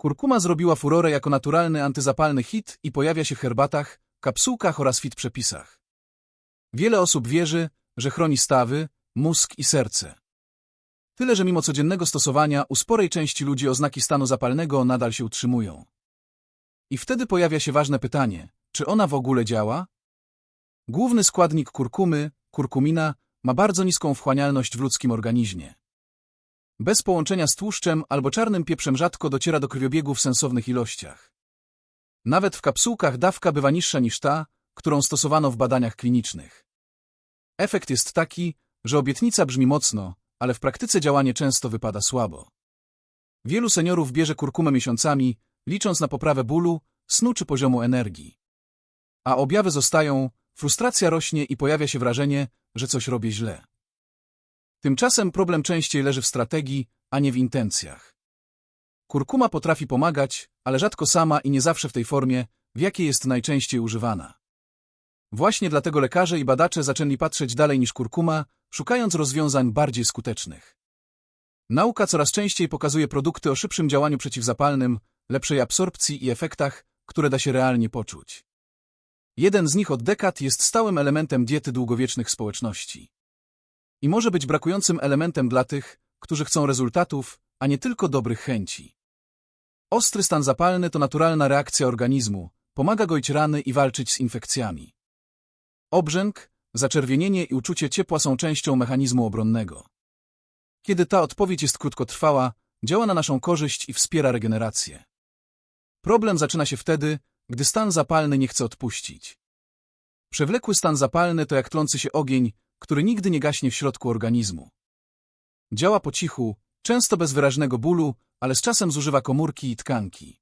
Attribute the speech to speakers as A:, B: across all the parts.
A: Kurkuma zrobiła furorę jako naturalny antyzapalny hit i pojawia się w herbatach, kapsułkach oraz fit przepisach. Wiele osób wierzy, że chroni stawy, mózg i serce. Tyle, że mimo codziennego stosowania u sporej części ludzi oznaki stanu zapalnego nadal się utrzymują. I wtedy pojawia się ważne pytanie, czy ona w ogóle działa? Główny składnik kurkumy, kurkumina, ma bardzo niską wchłanialność w ludzkim organizmie. Bez połączenia z tłuszczem albo czarnym pieprzem rzadko dociera do krwiobiegu w sensownych ilościach. Nawet w kapsułkach dawka bywa niższa niż ta, którą stosowano w badaniach klinicznych. Efekt jest taki, że obietnica brzmi mocno, ale w praktyce działanie często wypada słabo. Wielu seniorów bierze kurkumę miesiącami, licząc na poprawę bólu, snu czy poziomu energii. A objawy zostają, frustracja rośnie i pojawia się wrażenie, że coś robię źle. Tymczasem problem częściej leży w strategii, a nie w intencjach. Kurkuma potrafi pomagać, ale rzadko sama i nie zawsze w tej formie, w jakiej jest najczęściej używana. Właśnie dlatego lekarze i badacze zaczęli patrzeć dalej niż kurkuma, szukając rozwiązań bardziej skutecznych. Nauka coraz częściej pokazuje produkty o szybszym działaniu przeciwzapalnym, lepszej absorpcji i efektach, które da się realnie poczuć. Jeden z nich od dekad jest stałym elementem diety długowiecznych społeczności. I może być brakującym elementem dla tych, którzy chcą rezultatów, a nie tylko dobrych chęci. Ostry stan zapalny to naturalna reakcja organizmu, pomaga goić rany i walczyć z infekcjami. Obrzęk, zaczerwienienie i uczucie ciepła są częścią mechanizmu obronnego. Kiedy ta odpowiedź jest krótkotrwała, działa na naszą korzyść i wspiera regenerację. Problem zaczyna się wtedy, gdy stan zapalny nie chce odpuścić. Przewlekły stan zapalny to jak tlący się ogień, który nigdy nie gaśnie w środku organizmu. Działa po cichu, często bez wyraźnego bólu, ale z czasem zużywa komórki i tkanki.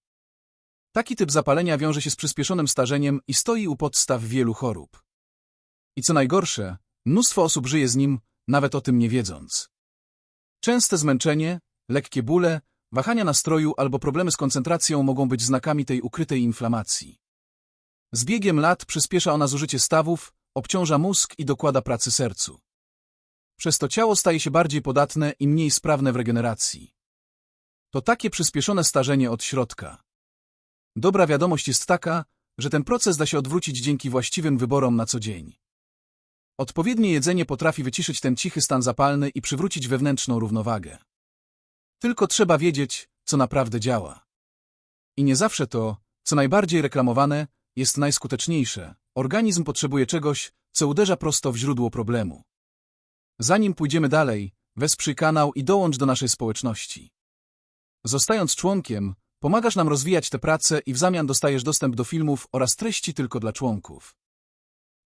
A: Taki typ zapalenia wiąże się z przyspieszonym starzeniem i stoi u podstaw wielu chorób. I co najgorsze, mnóstwo osób żyje z nim, nawet o tym nie wiedząc. Częste zmęczenie, lekkie bóle, wahania nastroju albo problemy z koncentracją mogą być znakami tej ukrytej inflamacji. Z biegiem lat przyspiesza ona zużycie stawów, obciąża mózg i dokłada pracy sercu. Przez to ciało staje się bardziej podatne i mniej sprawne w regeneracji. To takie przyspieszone starzenie od środka. Dobra wiadomość jest taka, że ten proces da się odwrócić dzięki właściwym wyborom na co dzień. Odpowiednie jedzenie potrafi wyciszyć ten cichy stan zapalny i przywrócić wewnętrzną równowagę. Tylko trzeba wiedzieć, co naprawdę działa. I nie zawsze to, co najbardziej reklamowane, jest najskuteczniejsze. Organizm potrzebuje czegoś, co uderza prosto w źródło problemu. Zanim pójdziemy dalej, wesprzyj kanał i dołącz do naszej społeczności. Zostając członkiem, pomagasz nam rozwijać tę pracę i w zamian dostajesz dostęp do filmów oraz treści tylko dla członków.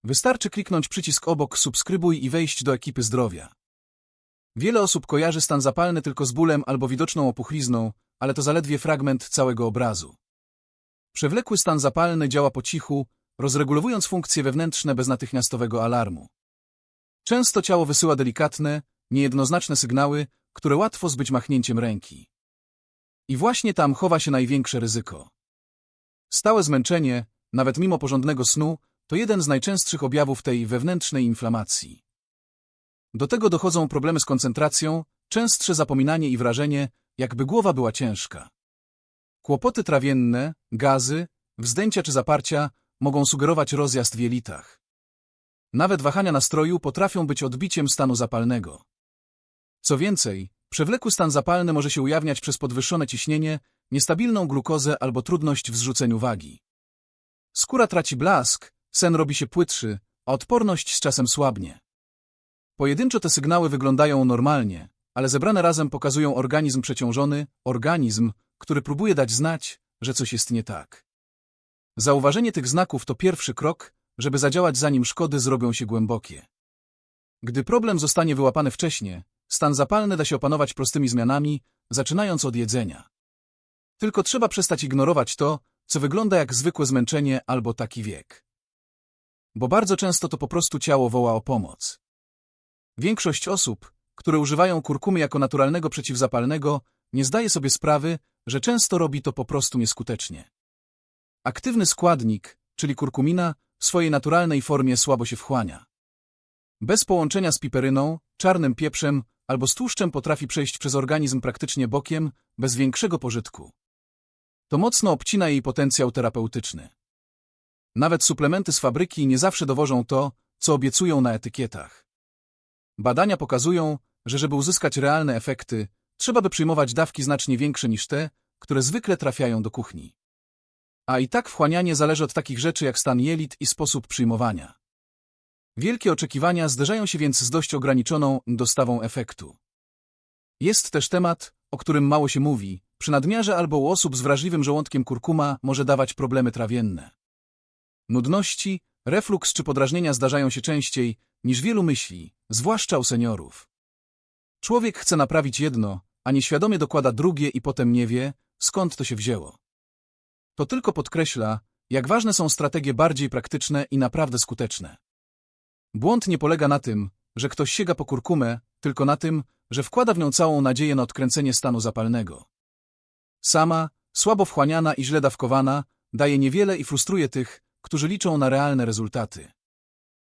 A: Wystarczy kliknąć przycisk obok subskrybuj i wejść do ekipy zdrowia. Wiele osób kojarzy stan zapalny tylko z bólem albo widoczną opuchlizną, ale to zaledwie fragment całego obrazu. Przewlekły stan zapalny działa po cichu, rozregulowując funkcje wewnętrzne bez natychmiastowego alarmu. Często ciało wysyła delikatne, niejednoznaczne sygnały, które łatwo zbyć machnięciem ręki. I właśnie tam chowa się największe ryzyko. Stałe zmęczenie, nawet mimo porządnego snu, to jeden z najczęstszych objawów tej wewnętrznej inflamacji. Do tego dochodzą problemy z koncentracją, częstsze zapominanie i wrażenie, jakby głowa była ciężka. Kłopoty trawienne, gazy, wzdęcia czy zaparcia mogą sugerować rozjazd w jelitach. Nawet wahania nastroju potrafią być odbiciem stanu zapalnego. Co więcej, przewlekły stan zapalny może się ujawniać przez podwyższone ciśnienie, niestabilną glukozę albo trudność w zrzuceniu wagi. Skóra traci blask, sen robi się płytszy, a odporność z czasem słabnie. Pojedynczo te sygnały wyglądają normalnie, ale zebrane razem pokazują organizm przeciążony, organizm, który próbuje dać znać, że coś jest nie tak. Zauważenie tych znaków to pierwszy krok, żeby zadziałać zanim szkody zrobią się głębokie. Gdy problem zostanie wyłapany wcześniej, stan zapalny da się opanować prostymi zmianami, zaczynając od jedzenia. Tylko trzeba przestać ignorować to, co wygląda jak zwykłe zmęczenie albo taki wiek. Bo bardzo często to po prostu ciało woła o pomoc. Większość osób, które używają kurkumy jako naturalnego przeciwzapalnego, nie zdaje sobie sprawy, że często robi to po prostu nieskutecznie. Aktywny składnik, czyli kurkumina, w swojej naturalnej formie słabo się wchłania. Bez połączenia z piperyną, czarnym pieprzem albo z tłuszczem potrafi przejść przez organizm praktycznie bokiem, bez większego pożytku. To mocno obcina jej potencjał terapeutyczny. Nawet suplementy z fabryki nie zawsze dowożą to, co obiecują na etykietach. Badania pokazują, że żeby uzyskać realne efekty, trzeba by przyjmować dawki znacznie większe niż te, które zwykle trafiają do kuchni. A i tak wchłanianie zależy od takich rzeczy jak stan jelit i sposób przyjmowania. Wielkie oczekiwania zderzają się więc z dość ograniczoną dostawą efektu. Jest też temat, o którym mało się mówi. Przy nadmiarze albo u osób z wrażliwym żołądkiem kurkuma może dawać problemy trawienne. Nudności, refluks czy podrażnienia zdarzają się częściej, niż wielu myśli, zwłaszcza u seniorów. Człowiek chce naprawić jedno, a nieświadomie dokłada drugie i potem nie wie, skąd to się wzięło. To tylko podkreśla, jak ważne są strategie bardziej praktyczne i naprawdę skuteczne. Błąd nie polega na tym, że ktoś sięga po kurkumę, tylko na tym, że wkłada w nią całą nadzieję na odkręcenie stanu zapalnego. Sama, słabo wchłaniana i źle dawkowana, daje niewiele i frustruje tych, którzy liczą na realne rezultaty.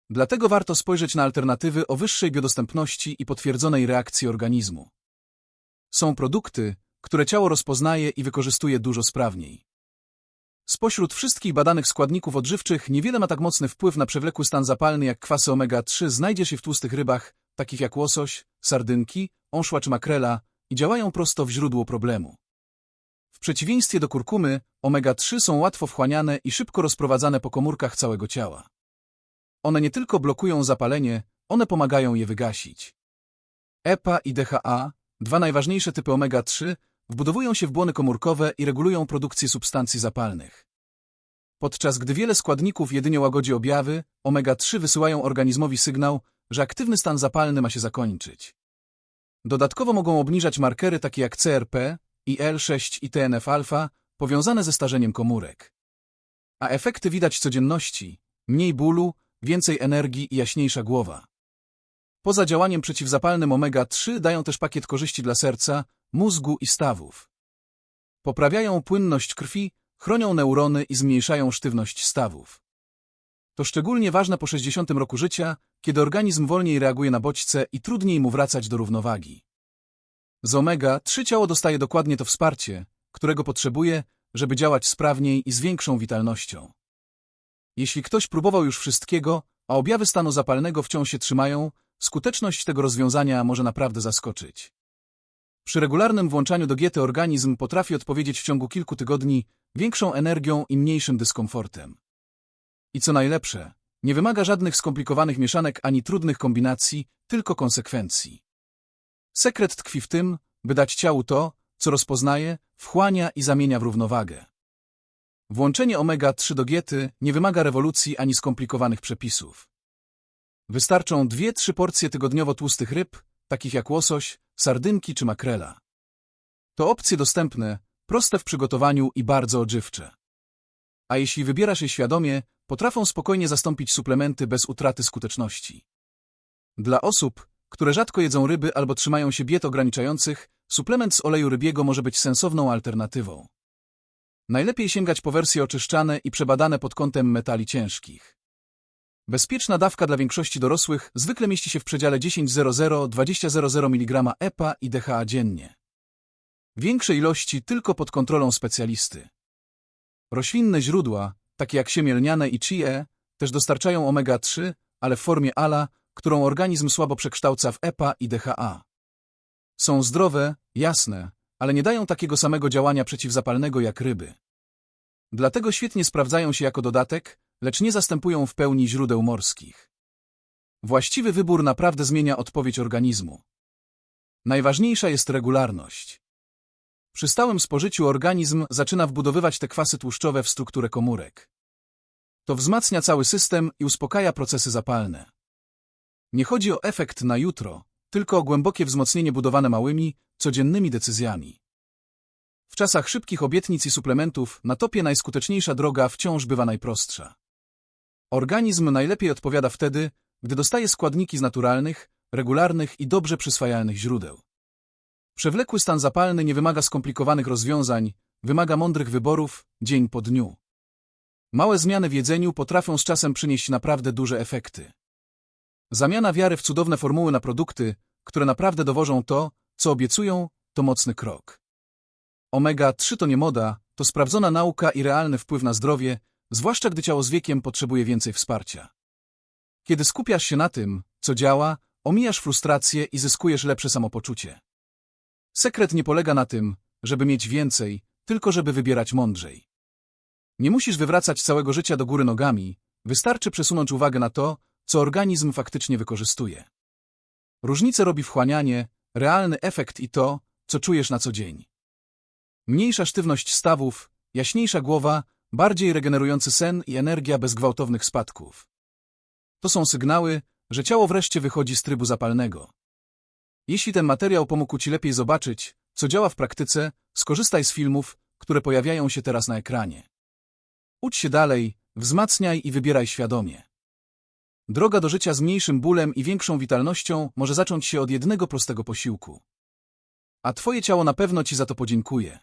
A: Dlatego warto spojrzeć na alternatywy o wyższej biodostępności i potwierdzonej reakcji organizmu. Są produkty, które ciało rozpoznaje i wykorzystuje dużo sprawniej. Spośród wszystkich badanych składników odżywczych niewiele ma tak mocny wpływ na przewlekły stan zapalny jak kwasy omega-3 znajdzie się w tłustych rybach, takich jak łosoś, sardynki, onszła czy makrela i działają prosto w źródło problemu. W przeciwieństwie do kurkumy, omega-3 są łatwo wchłaniane i szybko rozprowadzane po komórkach całego ciała. One nie tylko blokują zapalenie, one pomagają je wygasić. EPA i DHA, dwa najważniejsze typy omega-3, wbudowują się w błony komórkowe i regulują produkcję substancji zapalnych. Podczas gdy wiele składników jedynie łagodzi objawy, omega-3 wysyłają organizmowi sygnał, że aktywny stan zapalny ma się zakończyć. Dodatkowo mogą obniżać markery takie jak CRP, IL-6 i TNF-alfa, powiązane ze starzeniem komórek. A efekty widać codzienności, mniej bólu, więcej energii i jaśniejsza głowa. Poza działaniem przeciwzapalnym omega-3 dają też pakiet korzyści dla serca, mózgu i stawów. Poprawiają płynność krwi, chronią neurony i zmniejszają sztywność stawów. To szczególnie ważne po 60 roku życia, kiedy organizm wolniej reaguje na bodźce i trudniej mu wracać do równowagi. Z omega-3 ciało dostaje dokładnie to wsparcie, którego potrzebuje, żeby działać sprawniej i z większą witalnością. Jeśli ktoś próbował już wszystkiego, a objawy stanu zapalnego wciąż się trzymają, skuteczność tego rozwiązania może naprawdę zaskoczyć. Przy regularnym włączaniu do diety organizm potrafi odpowiedzieć w ciągu kilku tygodni większą energią i mniejszym dyskomfortem. I co najlepsze, nie wymaga żadnych skomplikowanych mieszanek ani trudnych kombinacji, tylko konsekwencji. Sekret tkwi w tym, by dać ciału to, co rozpoznaje, wchłania i zamienia w równowagę. Włączenie omega-3 do diety nie wymaga rewolucji ani skomplikowanych przepisów. Wystarczą dwie-trzy porcje tygodniowo tłustych ryb, takich jak łosoś, sardynki czy makrela. To opcje dostępne, proste w przygotowaniu i bardzo odżywcze. A jeśli wybierasz je świadomie, potrafią spokojnie zastąpić suplementy bez utraty skuteczności. Dla osób, które rzadko jedzą ryby albo trzymają się diet ograniczających, suplement z oleju rybiego może być sensowną alternatywą. Najlepiej sięgać po wersje oczyszczane i przebadane pod kątem metali ciężkich. Bezpieczna dawka dla większości dorosłych zwykle mieści się w przedziale 10-00-20-00 mg EPA i DHA dziennie. Większe ilości tylko pod kontrolą specjalisty. Roślinne źródła, takie jak siemię lniane i chia, też dostarczają omega-3, ale w formie ALA, którą organizm słabo przekształca w EPA i DHA. Są zdrowe, jasne, ale nie dają takiego samego działania przeciwzapalnego jak ryby. Dlatego świetnie sprawdzają się jako dodatek, lecz nie zastępują w pełni źródeł morskich. Właściwy wybór naprawdę zmienia odpowiedź organizmu. Najważniejsza jest regularność. Przy stałym spożyciu organizm zaczyna wbudowywać te kwasy tłuszczowe w strukturę komórek. To wzmacnia cały system i uspokaja procesy zapalne. Nie chodzi o efekt na jutro, tylko o głębokie wzmocnienie budowane małymi, codziennymi decyzjami. W czasach szybkich obietnic i suplementów na topie najskuteczniejsza droga wciąż bywa najprostsza. Organizm najlepiej odpowiada wtedy, gdy dostaje składniki z naturalnych, regularnych i dobrze przyswajalnych źródeł. Przewlekły stan zapalny nie wymaga skomplikowanych rozwiązań, wymaga mądrych wyborów, dzień po dniu. Małe zmiany w jedzeniu potrafią z czasem przynieść naprawdę duże efekty. Zamiana wiary w cudowne formuły na produkty, które naprawdę dowożą to, co obiecują, to mocny krok. Omega-3 to nie moda, to sprawdzona nauka i realny wpływ na zdrowie, zwłaszcza gdy ciało z wiekiem potrzebuje więcej wsparcia. Kiedy skupiasz się na tym, co działa, omijasz frustrację i zyskujesz lepsze samopoczucie. Sekret nie polega na tym, żeby mieć więcej, tylko żeby wybierać mądrzej. Nie musisz wywracać całego życia do góry nogami, wystarczy przesunąć uwagę na to, co organizm faktycznie wykorzystuje. Różnicę robi wchłanianie, realny efekt i to, co czujesz na co dzień. Mniejsza sztywność stawów, jaśniejsza głowa, bardziej regenerujący sen i energia bez gwałtownych spadków. To są sygnały, że ciało wreszcie wychodzi z trybu zapalnego. Jeśli ten materiał pomógł Ci lepiej zobaczyć, co działa w praktyce, skorzystaj z filmów, które pojawiają się teraz na ekranie. Ucz się dalej, wzmacniaj i wybieraj świadomie. Droga do życia z mniejszym bólem i większą witalnością może zacząć się od jednego prostego posiłku. A Twoje ciało na pewno Ci za to podziękuje.